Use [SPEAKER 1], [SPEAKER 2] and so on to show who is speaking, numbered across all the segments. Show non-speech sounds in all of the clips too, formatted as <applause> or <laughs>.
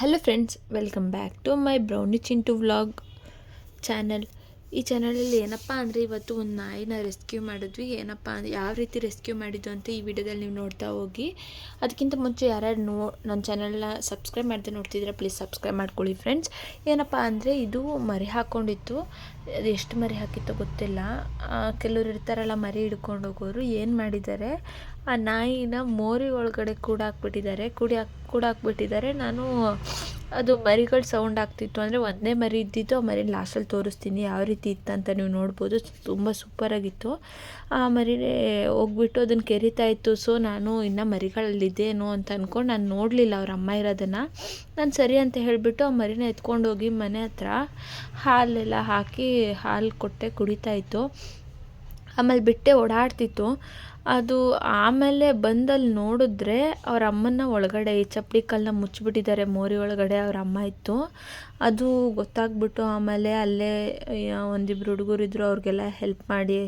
[SPEAKER 1] hello friends welcome back to my brownie chintu vlog channel. ಈ ಚಾನಲಲ್ಲಿ ಏನಪ್ಪ ಅಂದರೆ ಇವತ್ತು ಒಂದು ನಾಯಿನ ರೆಸ್ಕ್ಯೂ ಮಾಡಿದ್ವಿ. ಏನಪ್ಪ ಅಂದರೆ ಯಾವ ರೀತಿ ರೆಸ್ಕ್ಯೂ ಮಾಡಿದ್ದು ಅಂತ ಈ ವಿಡಿಯೋದಲ್ಲಿ ನೀವು ನೋಡ್ತಾ ಹೋಗಿ. ಅದಕ್ಕಿಂತ ಮುಂಚೆ ಯಾರ್ಯಾರು ನೋ ನನ್ನ ಚಾನಲ್ನ ಸಬ್ಸ್ಕ್ರೈಬ್ ಮಾಡದೆ ನೋಡ್ತಿದ್ರೆ ಪ್ಲೀಸ್ ಸಬ್ಸ್ಕ್ರೈಬ್ ಮಾಡ್ಕೊಳ್ಳಿ ಫ್ರೆಂಡ್ಸ್ ಏನಪ್ಪ ಅಂದರೆ ಇದು ಮರಿ ಹಾಕ್ಕೊಂಡಿತ್ತು ಅದು ಎಷ್ಟು ಮರಿ ಹಾಕಿತ್ತೋ ಗೊತ್ತಿಲ್ಲ. ಕೆಲವರು ಇರ್ತಾರಲ್ಲ ಮರಿ ಹಿಡ್ಕೊಂಡು ಹೋಗೋರು, ಏನು ಮಾಡಿದ್ದಾರೆ? ಆ ನಾಯಿನ ಮೋರಿ ಒಳಗಡೆ ಕೂಡ ಹಾಕ್ಬಿಟ್ಟಿದ್ದಾರೆ ಕೂಡಿ ಹಾಕ್ ಕೂಡ ಹಾಕ್ಬಿಟ್ಟಿದ್ದಾರೆ ನಾನು ಅದು ಮರಿಗಳು ಸೌಂಡ್ ಆಗ್ತಿತ್ತು ಅಂದರೆ ಒಂದೇ ಮರಿ ಇದ್ದಿತ್ತು ಆ ಮರಿ ಲಾಸ್ಟಲ್ಲಿ ತೋರಿಸ್ತೀನಿ, ಯಾವ ರೀತಿ ಇತ್ತಂತ ನೀವು ನೋಡ್ಬೋದು. ತುಂಬ ಸೂಪರಾಗಿತ್ತು ಆ ಮರಿ ಹೋಗ್ಬಿಟ್ಟು ಅದನ್ನು ಕೆರಿತಾ ಇತ್ತು. ಸೊ ನಾನು ಇನ್ನು ಮರಿಗಳಲ್ಲಿದ್ದೇನೋ ಅಂತ ಅಂದ್ಕೊಂಡು ನಾನು ನೋಡಲಿಲ್ಲ ಅವ್ರ ಅಮ್ಮ ಇರೋದನ್ನು. ನಾನು ಸರಿ ಅಂತ ಹೇಳಿಬಿಟ್ಟು ಆ ಮರಿನ ಎತ್ಕೊಂಡು ಹೋಗಿ ಮನೆ ಹತ್ರ ಹಾಲೆಲ್ಲ ಹಾಕಿ ಹಾಲು ಕೊಟ್ಟೆ ಕುಡಿತಾ ಇತ್ತು. ಆಮೇಲೆ ಬಿಟ್ಟೆ ಓಡಾಡ್ತಿತ್ತು. ಅದು ಆಮೇಲೆ ಬಂದಲ್ಲಿ ನೋಡಿದ್ರೆ ಅವ್ರ ಅಮ್ಮನ ಒಳಗಡೆ ಈ ಚಪ್ಪಡಿ ಕಲ್ಲನ್ನ ಮುಚ್ಚಿಬಿಟ್ಟಿದ್ದಾರೆ ಮೋರಿ ಒಳಗಡೆ ಅವ್ರ ಅಮ್ಮ ಇತ್ತು. ಅದು ಗೊತ್ತಾಗ್ಬಿಟ್ಟು ಆಮೇಲೆ ಅಲ್ಲೇ ಒಂದಿಬ್ರು ಹುಡುಗರು ಇದ್ದರು ಅವ್ರಿಗೆಲ್ಲ ಹೆಲ್ಪ್ ಮಾಡಿ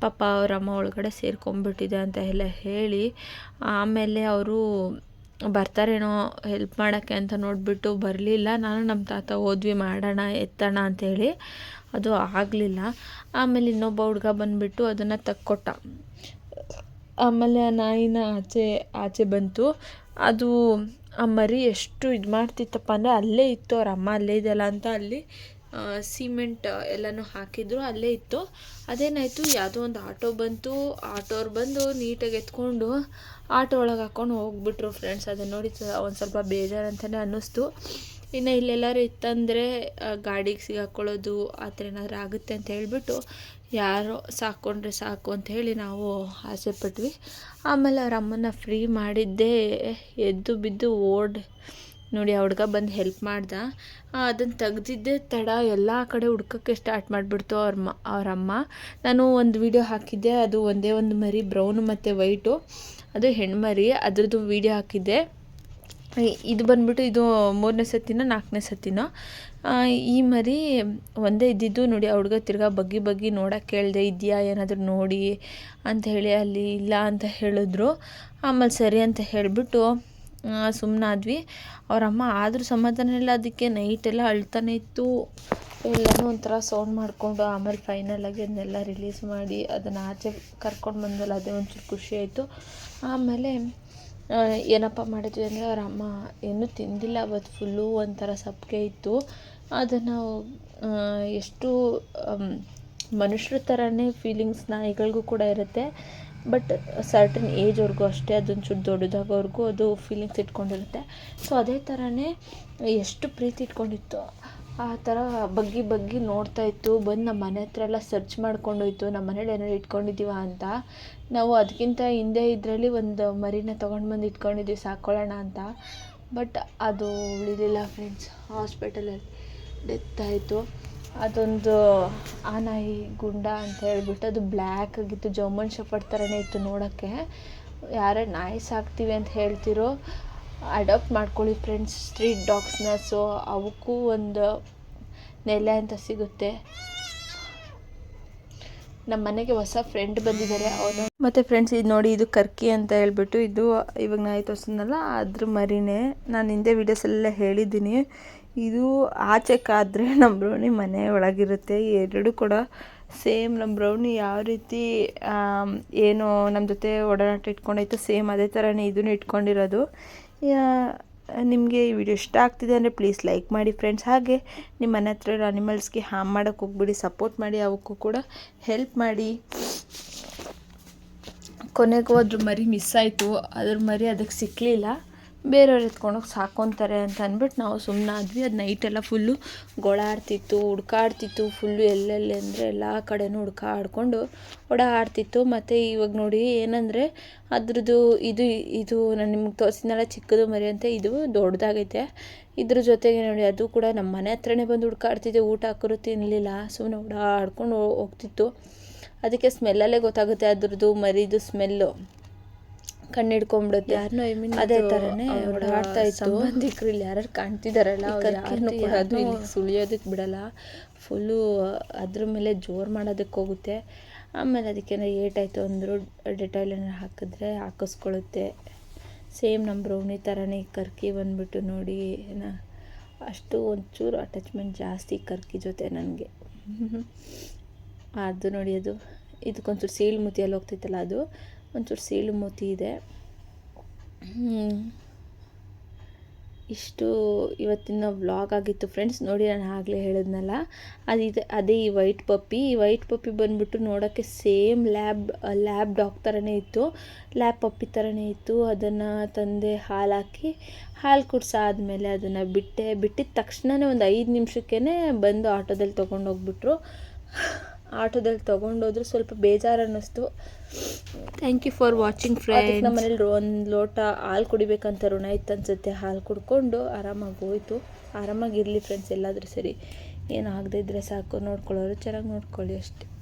[SPEAKER 1] ಪಾಪ ಅವ್ರ ಅಮ್ಮ ಒಳಗಡೆ ಸೇರ್ಕೊಂಡ್ಬಿಟ್ಟಿದೆ ಅಂತ ಎಲ್ಲ ಹೇಳಿ ಆಮೇಲೆ ಅವರು ಬರ್ತಾರೇನೋ ಹೆಲ್ಪ್ ಮಾಡೋಕ್ಕೆ ಅಂತ ನೋಡಿಬಿಟ್ಟು ಬರಲಿಲ್ಲ. ನಾನು ನಮ್ಮ ತಾತ ಹೋದ್ವಿ, ಮಾಡೋಣ, ಎತ್ತೋಣ ಅಂಥೇಳಿ ಅದು ಆಗಲಿಲ್ಲ. ಆಮೇಲೆ ಇನ್ನೊಬ್ಬ ಹುಡುಗ ಬಂದುಬಿಟ್ಟು ಅದನ್ನು ತಕ್ಕೊಟ್ಟ. ಆಮೇಲೆ ಆ ನಾಯಿನ ಆಚೆ ಆಚೆ ಬಂತು. ಅದು ಆ ಮರಿ ಎಷ್ಟು ಇದು ಮಾಡ್ತಿತ್ತಪ್ಪ ಅಂದರೆ ಅಲ್ಲೇ ಇತ್ತು. ಅವ್ರ ಅಮ್ಮ ಅಲ್ಲೇ ಇದೆಯಲ್ಲ ಅಂತ ಅಲ್ಲಿ ಸಿಮೆಂಟ್ ಎಲ್ಲನೂ ಹಾಕಿದ್ರು, ಅಲ್ಲೇ ಇತ್ತು. ಅದೇನಾಯಿತು, ಯಾವುದೋ ಒಂದು ಆಟೋ ಬಂತು. ಆಟೋರು ಬಂದು ನೀಟಾಗಿ ಎತ್ಕೊಂಡು ಆಟೋ ಒಳಗೆ ಹಾಕ್ಕೊಂಡು ಹೋಗ್ಬಿಟ್ರು ಫ್ರೆಂಡ್ಸ್ ಅದನ್ನು ನೋಡಿ ಒಂದು ಸ್ವಲ್ಪ ಬೇಜಾರು ಅಂತಲೇ ಅನ್ನಿಸ್ತು. ಇನ್ನು ಇಲ್ಲೆಲ್ಲರೂ ಇತ್ತಂದರೆ ಗಾಡಿಗೆ ಸಿಗಾಕೊಳ್ಳೋದು, ಆ ಥರ ಏನಾದರೂ ಆಗುತ್ತೆ ಅಂತ ಹೇಳ್ಬಿಟ್ಟು, ಯಾರೋ ಸಾಕೊಂಡ್ರೆ ಸಾಕು ಅಂತ ಹೇಳಿ ನಾವು ಆಸೆ ಪಟ್ವಿ. ಆಮೇಲೆ ಅವ್ರ ಅಮ್ಮನ ಫ್ರೀ ಮಾಡಿದ್ದೇ ಎದ್ದು ಬಿದ್ದು ಓಡ್ ನೋಡಿ, ಆ ಹುಡ್ಗ ಬಂದು ಹೆಲ್ಪ್ ಮಾಡ್ದ. ಅದನ್ನು ತೆಗ್ದಿದ್ದೆ ತಡ, ಎಲ್ಲ ಕಡೆ ಹುಡ್ಕಕ್ಕೆ ಸ್ಟಾರ್ಟ್ ಮಾಡಿಬಿಡ್ತು ಅವ್ರ ಮ, ಅವ್ರ ಅಮ್ಮ. ನಾನು ಒಂದು ವಿಡಿಯೋ ಹಾಕಿದ್ದೆ, ಅದು ಒಂದೇ ಒಂದು ಮರಿ ಬ್ರೌನು ಮತ್ತು ವೈಟು ಅದು ಹೆಣ್ಮರಿ, ಅದ್ರದ್ದು ವಿಡಿಯೋ ಹಾಕಿದ್ದೆ. ಇದು ಬಂದ್ಬಿಟ್ಟು ಇದು ಮೂರನೇ ಸತಿನೋ, ನಾಲ್ಕನೇ ಸತಿನೋ. ಈ ಮರಿ ಒಂದೇ ಇದ್ದಿದ್ದು, ನೋಡಿ, ಆ ಹುಡುಗ ತಿರ್ಗಾ ಬಗ್ಗಿ ಬಗ್ಗಿ ನೋಡೋಕೆ ಕೇಳಿದೆ ಇದೆಯಾ, ಏನಾದರೂ ನೋಡಿ ಅಂತ ಹೇಳಿ ಅಲ್ಲಿ ಇಲ್ಲ ಅಂತ ಹೇಳಿದ್ರು. ಆಮೇಲೆ ಸರಿ ಅಂತ ಹೇಳಿಬಿಟ್ಟು ಸುಮ್ಮನಾದ್ವಿ ಅವರಮ್ಮ ಆದರೂ ಸಮಾಧಾನ ಇಲ್ಲ, ಅದಕ್ಕೆ ನೈಟೆಲ್ಲ ಅಳ್ತಾನೆ ಇತ್ತು. ಎಲ್ಲನೂ ಒಂಥರ ಸೌಂಡ್ ಮಾಡಿಕೊಂಡು ಆಮೇಲೆ ಫೈನಲಾಗಿ ಅದನ್ನೆಲ್ಲ ರಿಲೀಸ್ ಮಾಡಿ ಅದನ್ನು ಆಚೆ ಕರ್ಕೊಂಡು ಬಂದಲ್ಲ ಅದೇ ಒಂಚೂರು ಖುಷಿ ಆಯಿತು. ಆಮೇಲೆ ಏನಪ್ಪ ಮಾಡಿದ್ವಿ ಅಂದರೆ ಅವ್ರ ಅಮ್ಮ ಏನೂ ತಿಂದಿಲ್ಲ, ಅವತ್ತು ಫುಲ್ಲು ಒಂಥರ ಸಪ್ಪಗೆ ಇತ್ತು. ಅದನ್ನು ಎಷ್ಟು ಮನುಷ್ಯರ ಥರನೇ ಫೀಲಿಂಗ್ಸ್ ನಾಯಿಗಳಿಗೂ ಕೂಡ ಇರುತ್ತೆ. ಬಟ್ ಸರ್ಟನ್ ಏಜ್ವರೆಗೂ ಅಷ್ಟೇ ಅದೊಂಚೂರು ದೊಡ್ಡದಾಗೋವರೆಗೂ ಅದು ಫೀಲಿಂಗ್ಸ್ ಇಟ್ಕೊಂಡಿರುತ್ತೆ. ಸೊ ಅದೇ ಥರನೇ ಎಷ್ಟು ಪ್ರೀತಿ ಇಟ್ಕೊಂಡಿತ್ತು, ಆ ಥರ ಬಗ್ಗಿ ಬಗ್ಗಿ ನೋಡ್ತಾ ಇತ್ತು. ಬಂದು ನಮ್ಮ ಮನೆ ಹತ್ರ ಎಲ್ಲ ಸರ್ಚ್ ಮಾಡ್ಕೊಂಡೋಯ್ತು. ನಮ್ಮ ಮನೇಲಿ ಏನಾದ್ರು ಇಟ್ಕೊಂಡಿದ್ದೀವ ಅಂತ. ನಾವು ಅದಕ್ಕಿಂತ ಹಿಂದೆ ಇದರಲ್ಲಿ ಒಂದು ಮರಿನ ತೊಗೊಂಡು ಬಂದು ಇಟ್ಕೊಂಡಿದ್ವಿ ಸಾಕೊಳ್ಳೋಣ ಅಂತ. ಬಟ್ ಅದು ಉಳಿದಿಲ್ಲ ಫ್ರೆಂಡ್ಸ್ ಹಾಸ್ಪಿಟಲಲ್ಲಿ ಡೆತ್ ಆಯಿತು. ಅದೊಂದು ಆ ನಾಯಿ ಗುಂಡ ಅಂತ ಹೇಳ್ಬಿಟ್ಟು ಅದು ಬ್ಲ್ಯಾಕ್ ಆಗಿತ್ತು. ಜರ್ಮನ್ ಶಫರ್ಡ್ ಥರನೇ ಇತ್ತು ನೋಡೋಕ್ಕೆ. ಯಾರೇ ನಾಯಿ ಸಾಕ್ತೀವಿ ಅಂತ ಹೇಳ್ತಿರೋ, ಅಡಾಪ್ಟ್ ಮಾಡ್ಕೊಳ್ಳಿ ಫ್ರೆಂಡ್ಸ್. ಸ್ಟ್ರೀಟ್ ಡಾಗ್ಸ್ನ. ಸೊ, ಅವಕ್ಕೂ ಒಂದು ನೆಲೆ ಅಂತ ಸಿಗುತ್ತೆ. ನಮ್ಮ ಮನೆಗೆ ಹೊಸ ಫ್ರೆಂಡ್ ಬಂದಿದ್ದಾರೆ. ಅವನು ಮತ್ತು ಫ್ರೆಂಡ್ಸ್, ಇದು ನೋಡಿ, ಇದು ಕರ್ಕಿ ಅಂತ ಹೇಳ್ಬಿಟ್ಟು, ಇದು ಇವಾಗ ನಾಯಿ ತೋರಿಸಿದ್ನಲ್ಲ ಅದ್ರ ಮರಿನೇ. ನಾನು ಹಿಂದೆ ವೀಡಿಯೋಸಲ್ಲೆಲ್ಲ ಹೇಳಿದ್ದೀನಿ. ಇದು ಆಚೆ ಕಾದ್ರೆ <laughs> ನಮ್ಮ ಬ್ರೌನಿ ಮನೆ ಒಳಗಿರುತ್ತೆ. ಎರಡು ಕೂಡ ಸೇಮ್. ನಮ್ಮ ಬ್ರೌನಿ ಯಾವ ರೀತಿ ಏನು ನಮ್ಮ ಜೊತೆ ಒಡನಾಟ ಇಟ್ಕೊಂಡೈತೆ ಸೇಮ್ ಅದೇ ಥರನೇ ಇದನ್ನು ಇಟ್ಕೊಂಡಿರೋದು. ನಿಮಗೆ ಈ ವಿಡಿಯೋ ಇಷ್ಟ ಆಗ್ತಿದೆ ಅಂದರೆ ಪ್ಲೀಸ್ ಲೈಕ್ ಮಾಡಿ ಫ್ರೆಂಡ್ಸ್ ಹಾಗೆ ನಿಮ್ಮ ಮನೆ ಹತ್ರ ಇರೋ ಅನಿಮಲ್ಸ್ಗೆ ಹಾಮ್ ಮಾಡೋಕ್ಕೆ ಹೋಗ್ಬಿಡಿ ಸಪೋರ್ಟ್ ಮಾಡಿ, ಅವಕ್ಕೂ ಕೂಡ ಹೆಲ್ಪ್ ಮಾಡಿ. ಕೊನೆಗೂ ಅದ್ರ ಮರಿ ಮಿಸ್ ಆಯಿತು. ಅದ್ರ ಮರಿ ಅದಕ್ಕೆ ಸಿಕ್ಕಲಿಲ್ಲ ಬೇರೆಯವ್ರು ಎತ್ಕೊಂಡೋಗಿ ಸಾಕೊತಾರೆ ಅಂತ ಅಂದ್ಬಿಟ್ಟು ನಾವು ಸುಮ್ಮನಾದ್ವಿ ಅದು ನೈಟೆಲ್ಲ ಫುಲ್ಲು ಗೊಳಾಡ್ತಿತ್ತು, ಹುಡ್ಕಾಡ್ತಿತ್ತು, ಫುಲ್ಲು ಎಲ್ಲೆಲ್ಲಿ ಅಂದರೆ ಎಲ್ಲ ಕಡೆನೂ ಹುಡ್ಕಾಡ್ಕೊಂಡು ಓಡಾಡ್ತಿತ್ತು. ಮತ್ತು ಇವಾಗ ನೋಡಿ ಏನಂದರೆ ಅದ್ರದ್ದು ಇದು ಇದು ನಾನು ನಿಮ್ಗೆ ತೋರಿಸಿದ್ನಲ್ಲ ಚಿಕ್ಕದು ಮರಿ ಅಂತ, ಇದು ದೊಡ್ಡದಾಗೈತೆ ಇದ್ರ ಜೊತೆಗೆ ನೋಡಿ ಅದು ಕೂಡ ನಮ್ಮ ಮನೆ ಹತ್ರನೇ ಬಂದು ಹುಡ್ಕಾಡ್ತಿದ್ದೆ ಊಟ ಹಾಕಿದ್ರು ತಿನ್ನಲಿಲ್ಲ ಸುಮ್ಮನೆ ಓಡಾಡ್ಕೊಂಡು ಹೋಗ್ತಿತ್ತು. ಅದಕ್ಕೆ ಸ್ಮೆಲ್ಲಲ್ಲೇ ಗೊತ್ತಾಗುತ್ತೆ ಅದ್ರದ್ದು ಮರಿದು ಸ್ಮೆಲ್ಲು ಕಣ್ಣು ಹಿಡ್ಕೊಂಡ್ಬಿಡುತ್ತೆ ಯಾರನ್ನೋ ಐ ಮೀನ್ ಅದೇ ಥರನೇ ಓಡಾಡ್ತಾ ಇತ್ತು. ಸಂಬಂಧಿಕರು ಇಲ್ಲಿ ಯಾರು ಕಾಣ್ತಿದಾರಲ್ಲ ಅದು ಇಲ್ಲಿ ಸುಳಿಯೋದಕ್ಕೆ ಬಿಡಲ್ಲ. ಫುಲ್ಲು ಅದ್ರ ಮೇಲೆ ಜೋರು ಮಾಡೋದಕ್ಕೆ ಹೋಗುತ್ತೆ. ಆಮೇಲೆ ಅದಕ್ಕೆ ಏಟಾಯಿತು ಅಂದರು ಡೆಟಾಯ್ಲ್ ಏನಾರು ಹಾಕಿದ್ರೆ ಹಾಕಿಸ್ಕೊಳುತ್ತೆ. ಸೇಮ್ ನಮ್ಮ ಬ್ರೌನಿ ಥರನೇ ಕರ್ಕಿ ಬಂದ್ಬಿಟ್ಟು ನೋಡಿ ಏನ ಅಷ್ಟು ಒಂಚೂರು ಅಟ್ಯಾಚ್ಮೆಂಟ್ ಜಾಸ್ತಿ ಕರ್ಕಿ ಜೊತೆ ನನಗೆ. ಅದು <laughs> ನೋಡಿ ಅದು ಇದಕ್ಕೊಂಚೂರು ಸೀಳು ಮುತಿಯಲ್ಲಿ ಹೋಗ್ತೈತಲ್ಲ ಅದು. ಒಂಚೂರು ಸೀಳು ಮೂತಿ ಇದೆ. ಇಷ್ಟು ಇವತ್ತಿನ ವ್ಲಾಗ್ ಆಗಿತ್ತು ಫ್ರೆಂಡ್ಸ್ ನೋಡಿ ನಾನು ಆಗಲೇ ಹೇಳಿದ್ನಲ್ಲ ಅದಿದೆ ಅದೇ ಈ ವೈಟ್ ಪಪ್ಪಿ ಈ ವೈಟ್ ಪಪ್ಪಿ ಬಂದ್ಬಿಟ್ಟು ನೋಡೋಕ್ಕೆ ಸೇಮ್ ಲ್ಯಾಬ್ ಲ್ಯಾಬ್ ಡಾಗ್ ಥರನೇ ಇತ್ತು. ಲ್ಯಾಬ್ ಪಪ್ಪಿ ಥರನೇ ಇತ್ತು. ಅದನ್ನು ತಂದೆ ಹಾಲು ಹಾಕಿ ಹಾಲು ಕುಡ್ಸಾದ್ಮೇಲೆ ಅದನ್ನು ಬಿಟ್ಟೆ, ಬಿಟ್ಟಿದ ತಕ್ಷಣವೇ ಒಂದು ಐದು ನಿಮಿಷಕ್ಕೇ ಬಂದು ಆಟೋದಲ್ಲಿ ತೊಗೊಂಡೋಗ್ಬಿಟ್ರು. ಆಟೋದಲ್ಲಿ ತೊಗೊಂಡೋದ್ರು ಸ್ವಲ್ಪ ಬೇಜಾರು ಅನ್ನಿಸ್ತು thank you for watching friends ನಮ್ಮ ಮನೇಲಿ ಒಂದು ಲೋಟ ಹಾಲು ಕುಡಿಬೇಕಂತ ಋಣ ಇತ್ತು ಅನ್ಸುತ್ತೆ. ಹಾಲು ಕುಡ್ಕೊಂಡು ಆರಾಮಾಗಿ ಹೋಯ್ತು. ಆರಾಮಾಗಿರಲಿ ಫ್ರೆಂಡ್ಸ್ ಎಲ್ಲಾದರೂ ಸರಿ. ಏನು ಆಗದೇ ಇದ್ದರೆ ಸಾಕು. ನೋಡ್ಕೊಳ್ಳೋರು ಚೆನ್ನಾಗಿ ನೋಡ್ಕೊಳ್ಳಿ ಅಷ್ಟೇ.